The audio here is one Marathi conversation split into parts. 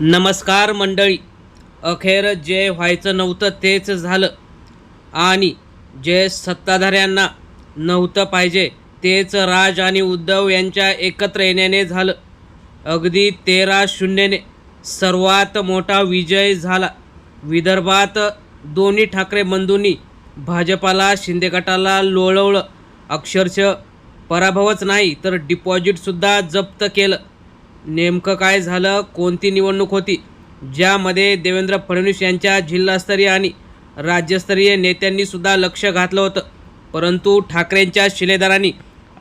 नमस्कार मंडळी. अखेर जे व्हायचं नव्हतं तेच झालं. आणि जे सत्ताधाऱ्यांना नव्हतं पाहिजे तेच राज आणि उद्धव यांच्या एकत्र येण्याने झालं. अगदी तेरा शून्यने सर्वात मोठा विजय झाला. विदर्भात दोन्ही ठाकरे बंधूंनी भाजपाला शिंदे गटाला लोळवलं. अक्षरशः पराभवच नाही तर डिपॉझिटसुद्धा जप्त केलं. नेमकं काय झालं कोणती निवडणूक होती ज्यामध्ये देवेंद्र फडणवीस यांच्या जिल्हास्तरीय आणि राज्यस्तरीय नेत्यांनीसुद्धा लक्ष घातलं होतं. परंतु ठाकरेंच्या शिलेदारांनी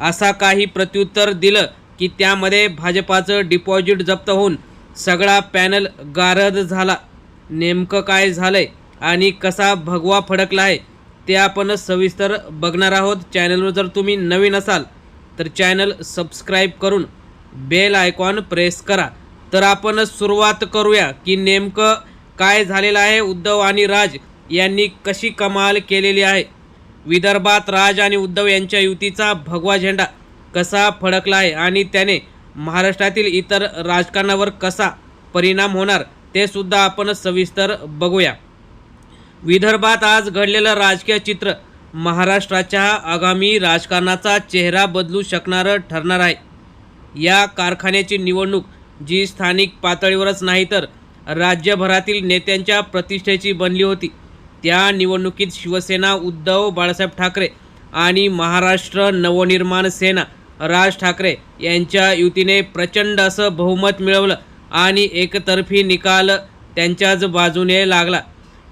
असा काही प्रत्युत्तर दिलं की त्यामध्ये भाजपाचं डिपॉझिट जप्त होऊन सगळा पॅनल गारद झाला. नेमकं काय झालंय आणि कसा भगवा फडकला आहे ते आपण सविस्तर बघणार आहोत. चॅनलवर जर तुम्ही नवीन असाल तर चॅनल सबस्क्राईब करून बेल आयकॉन प्रेस करा. तर आपण सुरुवात करूया की नेमकं काय झालेलं आहे उद्धव आणि राज यांनी कशी कमाल केलेली आहे. विदर्भात राज आणि उद्धव यांच्या युतीचा भगवा झेंडा कसा फडकला आहे आणि त्याने महाराष्ट्रातील इतर राजकारणावर कसा परिणाम होणार ते सुद्धा आपण सविस्तर बघूया. विदर्भात आज घडलेलं राजकीय चित्र महाराष्ट्राच्या आगामी राजकारणाचा चेहरा बदलू शकणारं ठरणार आहे. या कारखान्याची निवडणूक जी स्थानिक पातळीवरच नाही तर राज्यभरातील नेत्यांच्या प्रतिष्ठेची बनली होती. त्या निवडणुकीत शिवसेना उद्धव बाळासाहेब ठाकरे आणि महाराष्ट्र नवनिर्माण सेना राज ठाकरे यांच्या युतीने प्रचंड असं बहुमत मिळवलं आणि एकतर्फी निकाल त्यांच्याच बाजूने लागला.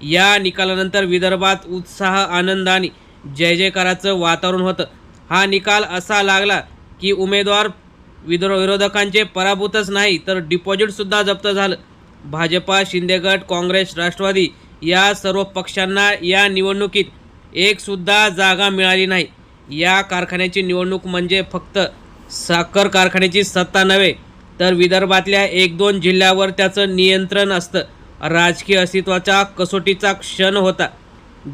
या निकालानंतर विदर्भात उत्साह आनंद आणि जय जयकाराचं वातावरण होतं. हा निकाल असा लागला की उमेदवार विद्रोह विरोधकांचे पराभूतच नाही तर डिपॉझिटसुद्धा जप्त झालं. भाजपा शिंदेगट काँग्रेस राष्ट्रवादी या सर्व पक्षांना या निवडणुकीत एकसुद्धा जागा मिळाली नाही. या कारखान्याची निवडणूक म्हणजे फक्त साखर कारखान्याची सत्ता नव्हे तर विदर्भातल्या एक दोन जिल्ह्यावर त्याचं नियंत्रण असतं. राजकीय अस्तित्वाच्या कसोटीचा क्षण होता.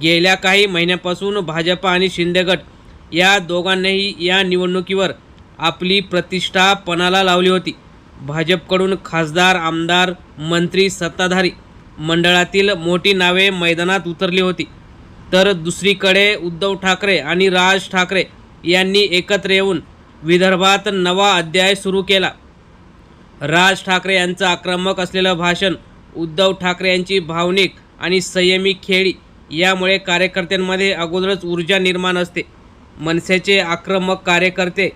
गेल्या काही महिन्यापासून भाजपा आणि शिंदेगट या दोघांनीही या निवडणुकीवर आपली प्रतिष्ठा पणाला लावली होती. भाजपकडून खासदार आमदार मंत्री सत्ताधारी मंडळातील मोठी नावे मैदानात उतरली होती. तर दुसरीकडे उद्धव ठाकरे आणि राज ठाकरे यांनी एकत्र येऊन विदर्भात नवा अध्याय सुरू केला. राज ठाकरे यांचं आक्रमक असलेलं भाषण उद्धव ठाकरे यांची भावनिक आणि संयमी खेळी यामुळे कार्यकर्त्यांमध्ये अगोदरच ऊर्जा निर्माण असते. मनसेचे आक्रमक कार्यकर्ते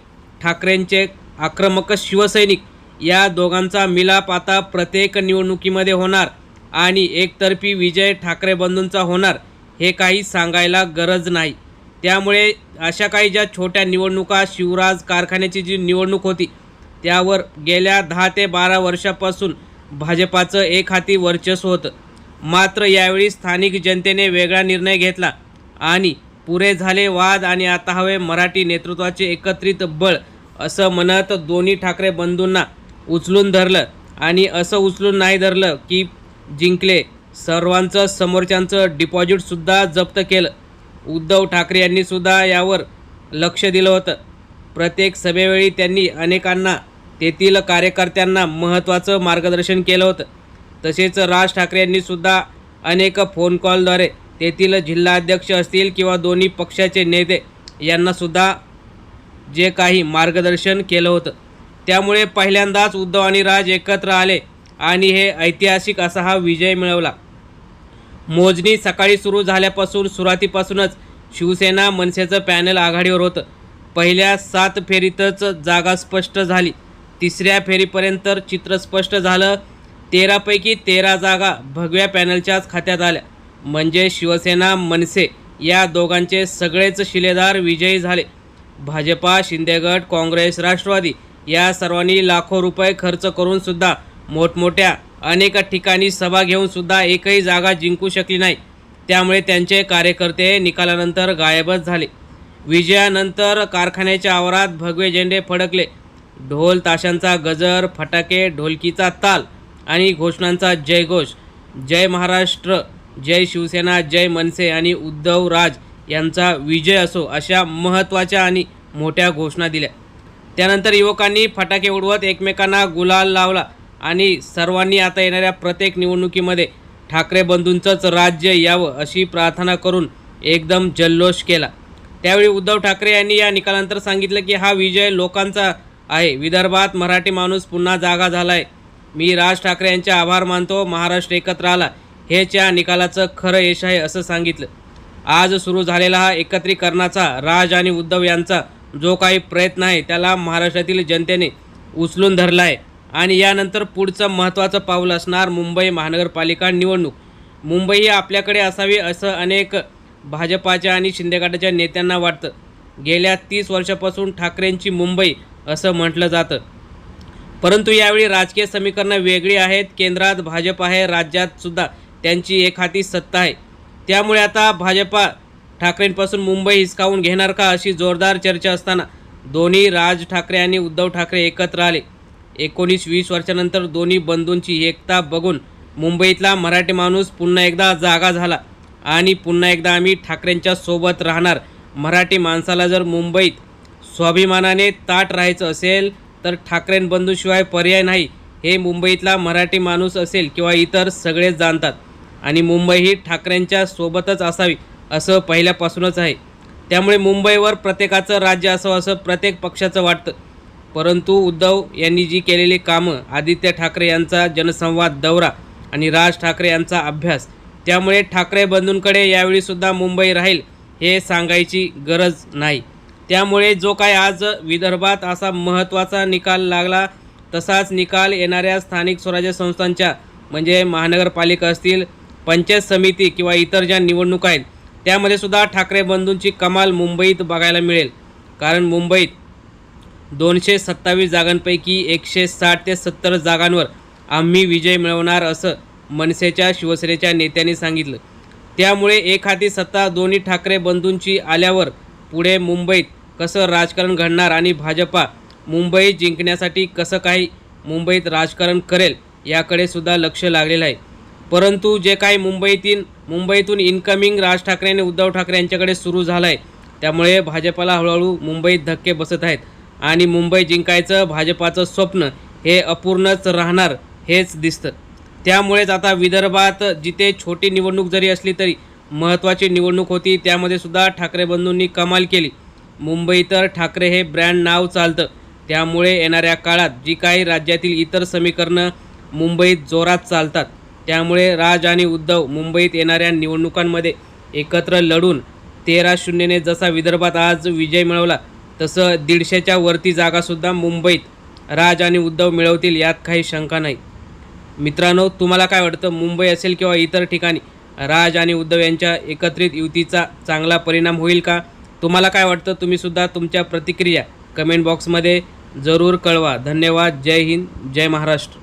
ठाकरेंचे आक्रमक शिवसैनिक या दोघांचा मिलाप आता प्रत्येक निवडणुकीमध्ये होणार आणि एकतर्फी विजय ठाकरे बंधूंचा होणार हे काही सांगायला गरज नाही. त्यामुळे अशा काही ज्या छोट्या निवडणुका शिवराज कारखान्याची जी निवडणूक होती त्यावर गेल्या दहा ते बारा वर्षापासून भाजपाचं एक हाती वर्चस्व होतं. मात्र यावेळी स्थानिक जनतेने वेगळा निर्णय घेतला आणि पुरे झाले वाद आणि आता हवे मराठी नेतृत्वाचे एकत्रित बळ असं म्हणत दोन्ही ठाकरे बंधूंना उचलून धरलं. आणि असं उचलून नाही धरलं की जिंकले. सर्वांचं समोरच्यांचं डिपॉझिटसुद्धा जप्त केलं. उद्धव ठाकरे यांनीसुद्धा यावर लक्ष दिलं होतं. प्रत्येक सभेवेळी त्यांनी अनेकांना तेथील कार्यकर्त्यांना महत्त्वाचं मार्गदर्शन केलं होतं. तसेच राज ठाकरे यांनीसुद्धा अनेक फोन कॉलद्वारे तेथील जिल्हाध्यक्ष असतील किंवा दोन्ही पक्षाचे नेते यांनासुद्धा जे काही मार्गदर्शन केलं होतं. त्यामुळे पहिल्यांदाच उद्धव आणि राज एकत्र आले आणि हे ऐतिहासिक असा हा विजय मिळवला. मोजणी सकाळी सुरू झाल्यापासून सुरुवातीपासूनच शिवसेना मनसेचं पॅनल आघाडीवर होतं. पहिल्या सात फेरीतच जागा स्पष्ट झाली. तिसऱ्या फेरीपर्यंत चित्र स्पष्ट झालं. तेरापैकी तेरा जागा भगव्या पॅनलच्याच खात्यात आल्या. म्हणजे शिवसेना मनसे या दोघांचे सगळेच शिलेदार विजयी झाले. भाजपा शिंदेगड काँग्रेस राष्ट्रवादी या सर्वांनी लाखो रुपये खर्च करून सुद्धा मोठमोठ्या अनेक ठिकाणी सभा घेऊन सुद्धा एकही जागा जिंकू शकली नाही. त्यामुळे त्यांचे कार्यकर्ते निकालानंतर गायबच झाले. विजयानंतर कारखान्याच्या आवारात भगवे झेंडे फडकले. ढोल ताशांचा गजर फटाके ढोलकीचा ताल आणि घोषणांचा जयघोष. जय महाराष्ट्र जय शिवसेना जय मनसे आणि उद्धव राज यांचा विजय असो अशा महत्त्वाच्या आणि मोठ्या घोषणा दिल्या. त्यानंतर युवकांनी फटाके उडवत एकमेकांना गुलाल लावला आणि सर्वांनी आता येणाऱ्या प्रत्येक निवडणुकीमध्ये ठाकरे बंधूंचंच राज्य यावं अशी प्रार्थना करून एकदम जल्लोष केला. त्यावेळी उद्धव ठाकरे यांनी या निकालानंतर सांगितलं की हा विजय लोकांचा आहे. विदर्भात मराठी माणूस पुन्हा जागा झाला आहे मी राज ठाकरे यांचे आभार मानतो. महाराष्ट्र एकत्र आला. हेच या निकालाचं खरं यश आहे असं सांगितलं. आज सुरू झालेला हा एकत्रीकरणाचा राज आणि उद्धव यांचा जो काही प्रयत्न आहे त्याला महाराष्ट्रातील जनतेने उचलून धरला आहे आणि यानंतर पुढचं महत्त्वाचं पाऊल असणार मुंबई महानगरपालिका निवडणूक. मुंबई ही आपल्याकडे असावी असं अनेक भाजपाच्या आणि शिंदेगटाच्या नेत्यांना वाटतं. गेल्या तीस वर्षापासून ठाकरेंची मुंबई असं म्हटलं जातं. परंतु यावेळी राजकीय समीकरणं वेगळी आहेत. केंद्रात भाजप आहे राज्यात सुद्धा त्यांची एक हाती सत्ता आहे. त्यामुळे आता भाजपा ठाकरेंपासून मुंबई हिसकावून घेणार का अशी जोरदार चर्चा असताना दोन्ही राज ठाकरे आणि उद्धव ठाकरे एकत्र आले. एकोणीस वीस वर्षानंतर दोन्ही बंधूंची एकता बघून मुंबईतला मराठी माणूस पुन्हा एकदा जागा झाला आणि पुन्हा एकदा आम्ही ठाकरेंच्या सोबत राहणार. मराठी माणसाला जर मुंबईत स्वाभिमानाने ताट राहायचं असेल तर ठाकरें बंधूशिवाय पर्याय नाही. हे मुंबईतला मराठी माणूस असेल किंवा इतर सगळेच जाणतात. आणि मुंबई ही ठाकरेंच्या सोबतच असावी असं पहिल्यापासूनच आहे. त्यामुळे मुंबईवर प्रत्येकाचं राज्य असावं असं प्रत्येक पक्षाचं वाटतं. परंतु उद्धव यांनी जी केलेली कामं आदित्य ठाकरे यांचा जनसंवाद दौरा आणि राज ठाकरे यांचा अभ्यास त्यामुळे ठाकरे बंधूंकडे यावेळीसुद्धा मुंबई राहील हे सांगायची गरज नाही. त्यामुळे जो काय आज विदर्भात असा महत्त्वाचा निकाल लागला तसाच निकाल येणाऱ्या स्थानिक स्वराज्य संस्थांच्या म्हणजे महानगरपालिका असतील पंचायत समिती किंवा इतर ज्या निवडणुका आहेत त्यामध्ये सुद्धा ठाकरे बंधूंची कमाल मुंबईत बघायला मिळेल. कारण मुंबईत दोनशे सत्तावीस जागांपैकी एकशे साठ ते सत्तर जागांवर आम्ही विजय मिळवणार असं मनसेच्या शिवसेनेच्या नेत्यांनी सांगितलं. त्यामुळे एक हाती सत्ता दोन्ही ठाकरे बंधूंची आल्यावर पुढे मुंबईत कसं राजकारण घडणार आणि भाजपा मुंबई जिंकण्यासाठी कसं काही मुंबईत राजकारण करेल याकडे सुद्धा लक्ष लागलेलं आहे. परंतु जे काही मुंबईतील मुंबईतून इन्कमिंग राज ठाकरे आणि उद्धव ठाकरे यांच्याकडे सुरू झालं आहे त्यामुळे भाजपाला हळूहळू मुंबईत धक्के बसत आहेत. आणि मुंबई जिंकायचं भाजपाचं स्वप्न हे अपूर्णच राहणार हेच दिसतं. त्यामुळेच आता विदर्भात जिथे छोटी निवडणूक जरी असली तरी महत्त्वाची निवडणूक होती त्यामध्ये सुद्धा ठाकरे बंधूंनी कमाल केली. मुंबई तर ठाकरे हे ब्रँड नाव चालतं. त्यामुळे येणाऱ्या काळात जी काही राज्यातील इतर समीकरणं मुंबईत जोरात चालतात. त्यामुळे राज आणि उद्धव मुंबईत येणाऱ्या निवडणुकांमध्ये एकत्र लढून तेरा शून्यने जसा विदर्भात आज विजय मिळवला तसं दीडशेच्या वरती जागासुद्धा मुंबईत राज आणि उद्धव मिळवतील यात काही शंका नाही. मित्रांनो तुम्हाला काय वाटतं? मुंबई असेल किंवा इतर ठिकाणी राज आणि उद्धव यांच्या एकत्रित युतीचा चांगला परिणाम होईल का? तुम्हाला काय वाटतं? तुम्हीसुद्धा तुमच्या प्रतिक्रिया कमेंट बॉक्समध्ये जरूर कळवा. धन्यवाद. जय हिंद. जय महाराष्ट्र.